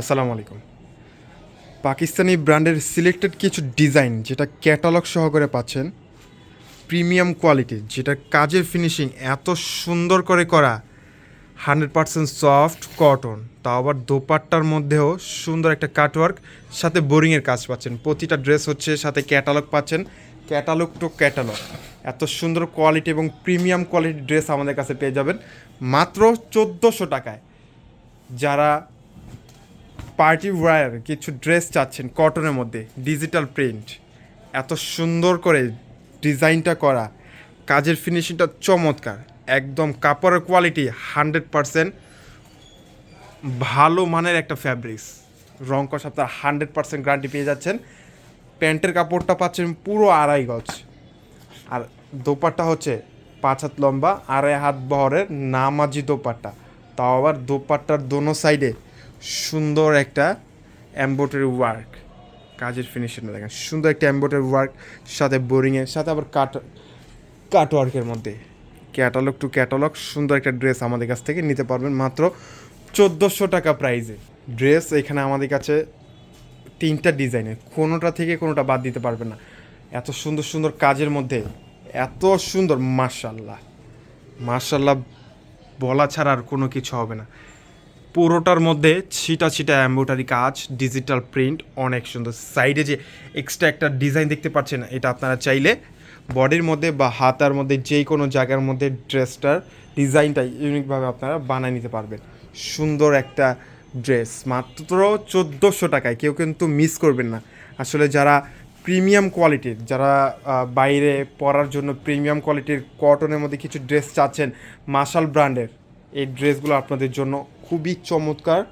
আসসালামু আলাইকুম। পাকিস্তানি ব্র্যান্ডের সিলেক্টেড কিছু ডিজাইন যেটা ক্যাটালগ সহকারে পাচ্ছেন, প্রিমিয়াম কোয়ালিটি যেটা কাজের ফিনিশিং এত সুন্দর করে করা, হান্ড্রেড পারসেন্ট সফট কটন, তাও আবার দোপাট্টার মধ্যেও সুন্দর একটা কাটওয়ার্ক সাথে বোরিংয়ের কাজ পাচ্ছেন। প্রতিটা ড্রেস হচ্ছে, সাথে ক্যাটালগ পাচ্ছেন, ক্যাটালগ টু ক্যাটালগ। এত সুন্দর কোয়ালিটি এবং প্রিমিয়াম কোয়ালিটির ড্রেস আমাদের কাছে পেয়ে যাবেন। মাত্র চোদ্দোশো টাকায়। যারা পার্টি ওয়্যার, কিছু ড্রেস চাচ্ছেন কটনের মধ্যে, ডিজিটাল প্রিন্ট। এত সুন্দর করে ডিজাইনটা করা, কাজের ফিনিশিংটা চমৎকার, একদম কাপড়ের কোয়ালিটি হান্ড্রেড পারসেন্ট ভালো মানের একটা ফ্যাব্রিক্স রং কষ আপনার হান্ড্রেড পারসেন্ট গ্যারান্টি পেয়ে যাচ্ছেন। প্যান্টের কাপড়টা পাচ্ছেন পুরো আড়াই গজ। আর দোপাট্টা হচ্ছে পাঁচ হাত লম্বা, আড়াই হাত বহরের নামাজি দোপাট্টা। তাও আবার দোপাট্টার দোনো সাইডে সুন্দর একটা এম্ব্রয়ডারি ওয়ার্ক কাজের ফিনিশিংটা দেখেন, সুন্দর একটা এম্ব্রয়ডারি ওয়ার্ক সাথে বোরিংয়ের সাথে আবার কাট কাট ওয়ার্কের মধ্যে। ক্যাটালগ টু ক্যাটালগ সুন্দর একটা ড্রেস আমাদের কাছ থেকে নিতে পারবেন মাত্র চোদ্দোশো টাকা প্রাইজে ড্রেস এখানে আমাদের কাছে তিনটা ডিজাইনের কোনোটা থেকে কোনোটা বাদ দিতে পারবে না। এত সুন্দর সুন্দর কাজের মধ্যে, এত সুন্দর মার্শাল্লাহ মার্শাল্লাহ বলা ছাড়া আর কোনো কিছু হবে না। পুরোটার মধ্যে ছিটা ছিটা এম্ব্রয়ডারি কাজ ডিজিটাল প্রিন্ট অনেক সুন্দর সাইডে যে এক্সট্রা একটা ডিজাইন দেখতে পাচ্ছেন, এটা আপনারা চাইলে বডির মধ্যে বা হাতার মধ্যে যে কোনো জায়গার মধ্যে ড্রেসটার ডিজাইনটা ইউনিকভাবে আপনারা বানিয়ে নিতে পারবেন। সুন্দর একটা ড্রেস মাত্র চোদ্দোশো টাকায়, কেউ কিন্তু মিস করবেন না। আসলে যারা প্রিমিয়াম কোয়ালিটির যারা বাইরে পরার জন্য প্রিমিয়াম কোয়ালিটির কটনের মধ্যে কিছু ড্রেস চাচ্ছেন মার্শাল ব্র্যান্ডের এই ড্রেসগুলো আপনাদের জন্য খুবই চমৎকার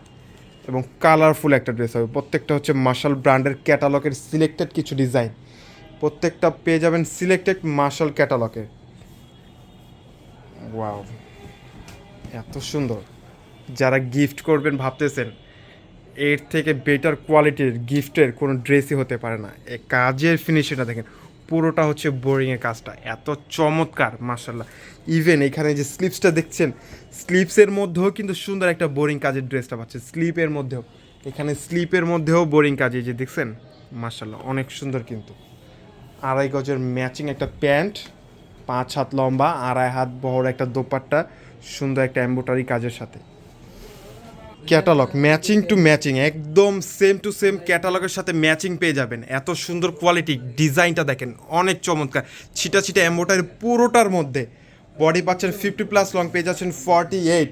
এবং কালারফুল একটা ড্রেস হবে। প্রত্যেকটা হচ্ছে মার্শাল ব্র্যান্ডের ক্যাটালগের সিলেক্টেড কিছু ডিজাইন প্রত্যেকটা পেয়ে যাবেন সিলেক্টেড মার্শাল ক্যাটালগের ওয়াও এত সুন্দর। যারা গিফট করবেন ভাবতেছেন, এর থেকে বেটার কোয়ালিটির গিফটের কোনো ড্রেসই হতে পারে না। এ কাজের ফিনিশিংটা দেখেন। পুরোটা হচ্ছে বোরিংয়ের কাজটা। এত চমৎকার মার্শাল্লাহ ইভেন এখানে যে স্লিপসটা দেখছেন স্লিপসের মধ্যেও কিন্তু সুন্দর একটা বোরিং কাজের ড্রেসটা পাচ্ছে। স্লিপের মধ্যেও, এখানে স্লিপের মধ্যেও বোরিং কাজে যে দেখছেন? মার্শাল্লাহ অনেক সুন্দর কিন্তু। আড়াই গজের ম্যাচিং একটা প্যান্ট, পাঁচ হাত লম্বা, আড়াই হাত বড় একটা দোপাট্টা, সুন্দর একটা এম্বোটারি কাজের সাথে। ক্যাটালগ ম্যাচিং টু ম্যাচিং একদম সেম টু সেম ক্যাটালগের সাথে ম্যাচিং পেয়ে যাবেন। এত সুন্দর কোয়ালিটি ডিজাইনটা দেখেন, অনেক চমৎকার। ছিটা ছিটা এম্বোটারি পুরোটার মধ্যে। বডি পাচ্ছেন ফিফটি প্লাস লং পেয়ে যাচ্ছেন forty eight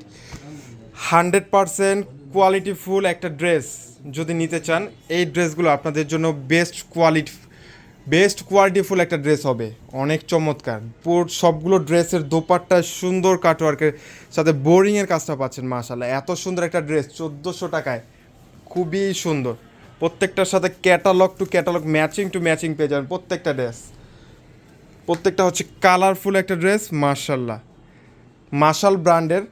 hundred percent quality full একটা ড্রেস যদি নিতে চান, এই ড্রেসগুলো আপনাদের জন্য বেস্ট কোয়ালিটি বেস্ট কোয়ালিটিফুল একটা ড্রেস হবে। অনেক চমৎকার। পুরো সবগুলো ড্রেসের দোপাট্টা সুন্দর কাটওয়ার্কের সাথে বোরিংয়ের কাজটা পাচ্ছেন মাশাল্লাহ এত সুন্দর একটা ড্রেস, চোদ্দোশো টাকায়। খুবই সুন্দর। প্রত্যেকটার সাথে catalogue to catalogue, matching to matching পেয়ে যাবেন প্রত্যেকটা ড্রেস। প্রত্যেকটা হচ্ছে কালারফুল একটা ড্রেস মার্শাল্লাহ মার্শাল ব্র্যান্ডের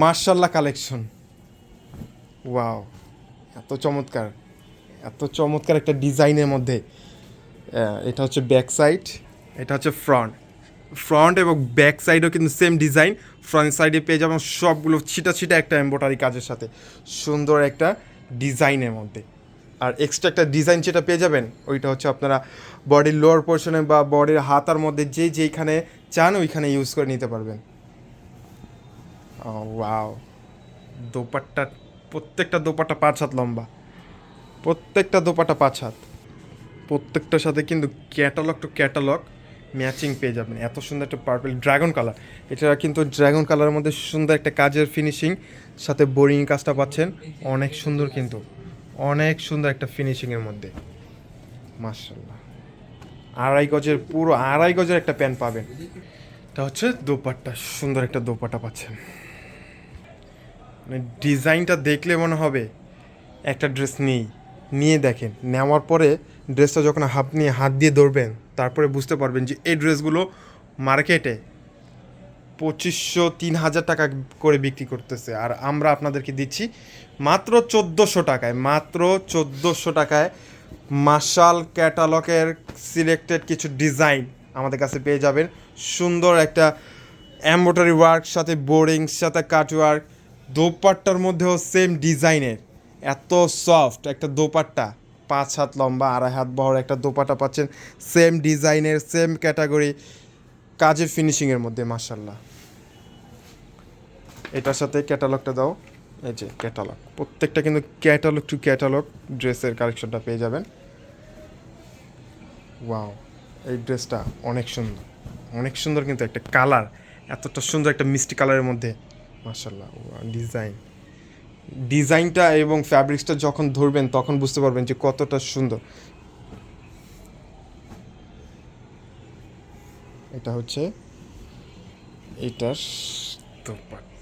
মার্শাল্লাহ কালেকশন। ওয়াও, এত চমৎকার। এত চমৎকার একটা ডিজাইনের মধ্যে। এটা হচ্ছে ব্যাক সাইড এটা হচ্ছে ফ্রন্ট ফ্রন্ট এবং ব্যাক সাইডও কিন্তু সেম ডিজাইন ফ্রন্ট সাইডে পেয়ে যাবেন সবগুলো ছিটা ছিটা একটা এম্ব্রয়ডারি কাজের সাথে। সুন্দর একটা ডিজাইনের মধ্যে। আর এক্সট্রা একটা ডিজাইন যেটা পেয়ে যাবেন, ওইটা হচ্ছে আপনারা বডির লোয়ার পোর্শনে বা বডির হাতার মধ্যে যে যেইখানে চান ওইখানে ইউজ করে নিতে পারবেন। ওয়াও দোপাট্টা, প্রত্যেকটা দোপাট্টা পাঁচ হাত লম্বা। প্রত্যেকটা দোপাট্টা পাঁচ হাত। প্রত্যেকটার সাথে কিন্তু ক্যাটালগ টু ক্যাটালগ ম্যাচিং পেয়ে যাবেন। এত সুন্দর একটা পার্পেল ড্রাগন কালার এটা কিন্তু ড্রাগন কালারের মধ্যে সুন্দর একটা কাজের ফিনিশিং সাথে বোরিং কাজটা পাচ্ছেন। অনেক সুন্দর কিন্তু। অনেক সুন্দর একটা ফিনিশিংয়ের মধ্যে। মার্শাল্লাহ আড়াই গজের পুরো, আড়াই গজের একটা প্যান্ট পাবেন। এটা হচ্ছে দোপাট্টা। সুন্দর একটা দোপাট্টা পাচ্ছেন। মানে ডিজাইনটা দেখলে মনে হবে একটা ড্রেস নেই। নিয়ে দেখেন, নেওয়ার পরে ড্রেসটা যখন নিয়ে হাত দিয়ে ধরবেন, তারপরে বুঝতে পারবেন যে এই ড্রেসগুলো মার্কেটে পঁচিশশো, তিন হাজার টাকা করে বিক্রি করতেছে। আর আমরা আপনাদেরকে দিচ্ছি মাত্র চোদ্দোশো টাকায়, মাত্র চোদ্দোশো টাকায় মার্শাল ক্যাটালগের সিলেক্টেড কিছু ডিজাইন আমাদের কাছে পেয়ে যাবেন। সুন্দর একটা এম্ব্রয়ডারি ওয়ার্ক, সাথে বোরিং, সাথে কাট ওয়ার্ক দোপাট্টার মধ্যেও সেম ডিজাইনের, এত সফট একটা দোপাট্টা। পাঁচ হাত লম্বা, আড়াই হাত বহর একটা দোপাটা পাচ্ছেন। সেম ডিজাইনের সেম ক্যাটাগরি কাজের ফিনিশিংয়ের মধ্যে মাসাল্লাহ এটার সাথে ক্যাটালগটা দাও। এই যে ক্যাটালগ প্রত্যেকটা কিন্তু ক্যাটালগ টু ক্যাটালগ ড্রেসের কালেকশনটা পেয়ে যাবেন। ওয়াও এই ড্রেসটা অনেক সুন্দর। অনেক সুন্দর কিন্তু একটা কালার এতটা সুন্দর একটা মিষ্টি কালারের মধ্যে। মার্শাল্লাহ ডিজাইন ডিজাইনটা এবং ফ্যাব্রিক্সটা যখন ধরবেন, তখন বুঝতে পারবেন যে কতটা সুন্দর। এটা হচ্ছে এটার দোপাট্টা।